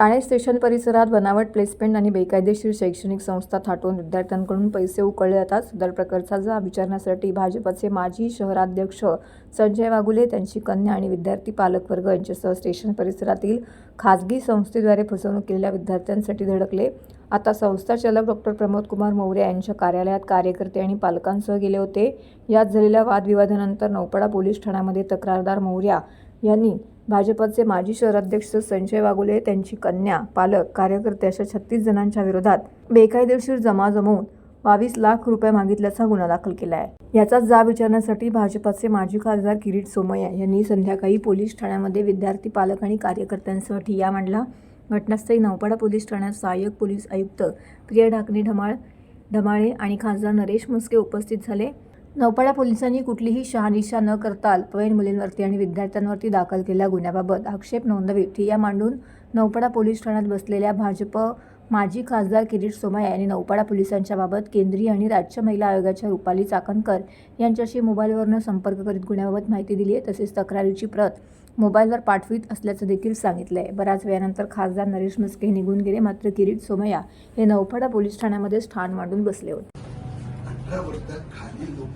Thane station परिसरात बनावट placement आणि बेकायदेशीर शैक्षणिक संस्था थाटून विद्यार्थ्यांकडून पैसे उकळले जातात. सदर प्रकारचा जाब विचारण्यासाठी भाजपचे माजी शहराध्यक्ष संजय वागुले त्यांची कन्या आणि विद्यार्थी पालकवर्ग यांच्यासह स्टेशन परिसरातील खासगी संस्थेद्वारे फसवणूक केलेल्या विद्यार्थ्यांसाठी धडकले. आता संस्था चालक डॉक्टर प्रमोद कुमार मौर्य यांच्या कार्यालयात कार्यकर्ते आणि पालकांसह गेले होते. यात झालेल्या वादविवादानंतर नौपाडा पोलीस ठाण्यामध्ये तक्रारदार मौर्या यांनी भाजपचे माजी शहराध्यक्ष संजय वागुले त्यांची कन्या पालक कार्यकर्ते अशा छत्तीस जणांच्या विरोधात बेकायदेशीर जमा जमवून बावीस लाख रुपये मागितल्याचा गुन्हा दाखल केला आहे. याचाच जाब विचारण्यासाठी भाजपचे माजी खासदार किरीट सोमय्या यांनी संध्याकाळी पोलीस ठाण्यामध्ये विद्यार्थी पालक आणि कार्यकर्त्यांसह ठिय्या मांडला. घटनास्थळी नौपाडा पोलीस ठाण्यात सहाय्यक पोलीस आयुक्त प्रिया ढाकणे ढमाळ ढमाळे आणि खासदार नरेश मुस्के उपस्थित झाले. नौपाडा पोलिसांनी कुठलीही शहानिशा न करता अल्पवयीन मुलींवरती आणि विद्यार्थ्यांवरती दाखल केलेल्या गुन्ह्याबाबत आक्षेप नोंदवी ठिय्या मांडून नौपाडा पोलीस ठाण्यात बसलेल्या भाजप माजी खासदार किरीट सोमय्या यांनी नौपाडा पोलिसांच्या बाबत केंद्रीय आणि राज्य महिला आयोगाच्या रुपाली चाकणकर यांच्याशी मोबाईलवरनं संपर्क करीत गुन्ह्याबाबत माहिती दिली आहे तसेच तक्रारीची प्रत मोबाईलवर पाठवित असल्याचं देखील सांगितलं आहे बऱ्याच वेळानंतर खासदार नरेश मुस्के हे निघून गेले मात्र किरीट सोमय्या हे नौपाडा पोलीस ठाण्यामध्ये ठाण मांडून बसले होते.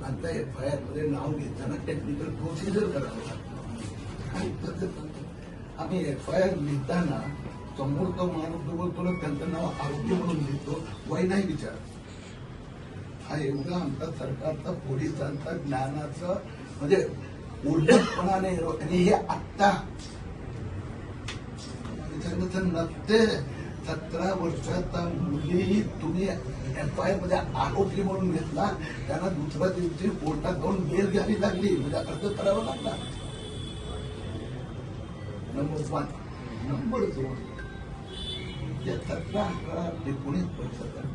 आता एफ आय आरमध्ये नाव घेताना टेक्निकल प्रोसिजर करावं लागतं. आणि तसंच आम्ही एफ आय आर लिहिताना समोर तो माणूस जो बोलतो ना त्यांचं नाव आरोग्य म्हणून लिहितो वय नाही विचार हा एवढा आमचा सरकारचा पोलिसांचा ज्ञानाचं म्हणजे उर्जतपणाने आणि हे आत्ता. त्याच्यानंतर नसते. सतरा वर्षाचा मुलीही तुम्ही एफ आयमध्ये आरोपी म्हणून घेतला त्यांना दुसऱ्या दिवशी कोर्टात जाऊन बेल घ्यावी लागली. म्हणजे अर्ज करावा लागला. नंबर वन नंबर दोन. या सतरा अकरा एकोणीस वर्षाचा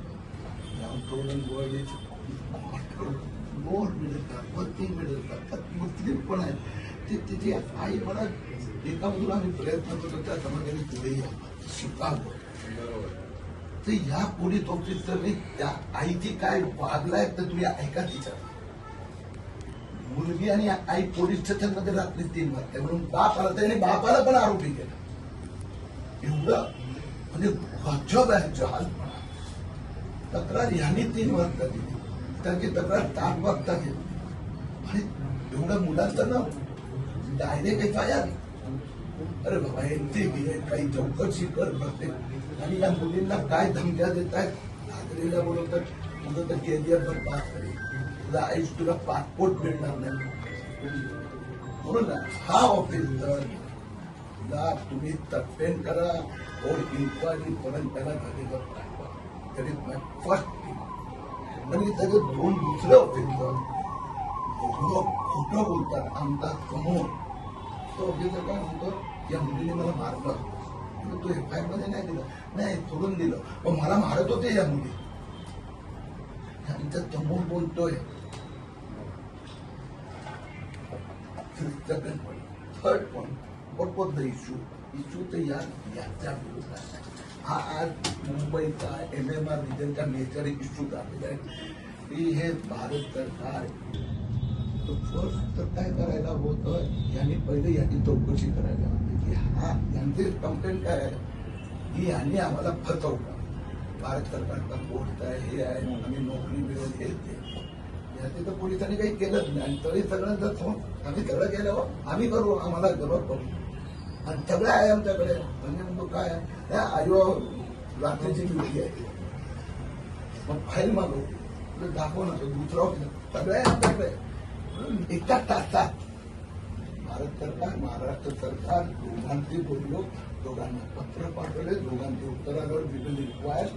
तरुण मोर मिळतात पती मिळतात त्यात मुस्लिम पण आहेत. ते तिची आई मला एका मुला आम्ही प्रयत्न करतो त्या समाजाने पुढे या शिकावं तर ह्या पोलीस ऑफिसरने त्या आईची काय वागलाय तर तुम्ही ऐका तिच्या मुलगी आणि आई पोलीस स्टेशनमध्ये रात्री तीन वाजता म्हणून बाप आला त्याने बापाला पण आरोपी केला. एवढं म्हणजे गजब आहे जहालपणा तक्रार यांनी तीन वाजता दिली. त्याची तक्रार सात वाजता घेतली. आणि एवढ्या मुलांचं ना डायरेक्ट एफ आय आर. अरे बाबा यांचे घे काही चौकशी कर प्रत्येक आणि या मुलींना काय धमक्या देत आहेत नागरीला बोलवतात तुझं तर केजीआर पण पास करेल तुझा आईस तुला पासपोर्ट मिळणार नाही. म्हणून हा ऑफिस ऑफिसर तुला तुम्ही सस्पेंड करा और इन्क्वायरी पर्यंत त्याला झालेलं पाठवा तरी फर्स्ट आणि त्याचे दोन दुसरे ऑफिस एवढं खोटं बोलतात आमदार समोर. तो ऑफिसर काय म्हणतो या मुलीने मला मारलं म्हणलं, तू एफ आयमध्ये नाही दिलं. नाही सोडून दिलं. पण मला मारत होते या मुली. त्यांच्यासमोर बोलतोय. Second point third point what was the issue issue तर या याच्या विरोधात आहे. हा आज मुंबईचा एम एम आर रिजनचा नेचर इश्यू झालेला आहे. हे भारत सरकार फर्स्ट तर काय करायला होतं? यांनी पहिले यांनी चौकशी करायला होती की हा यांचे कंप्लेंट काय आहे? की यांनी आम्हाला फसवलं. भारत सरकारचा कोर्ट आहे हे आहे आम्ही नोकरी मिळेल हे ते. याचे तर पोलिसांनी काही केलंच नाही. आणि तरी सगळं जर आम्ही सगळं केलं हो, आम्ही करू आम्हाला जरूर करू. आणि सगळं आहे आमच्याकडे. म्हणजे मग काय आहे? त्या आयो रात्रीची ड्युटी आहे. मग फाईल मागव. म्हणजे दाखव ना दुसरा सगळं आहे आमच्याकडे. म्हणून एका तासात. भारत सरकार महाराष्ट्र सरकार दोघांचे बोललो दोघांना पत्र पाठवले दोघांचे उत्तर आलं विल रिक्वायर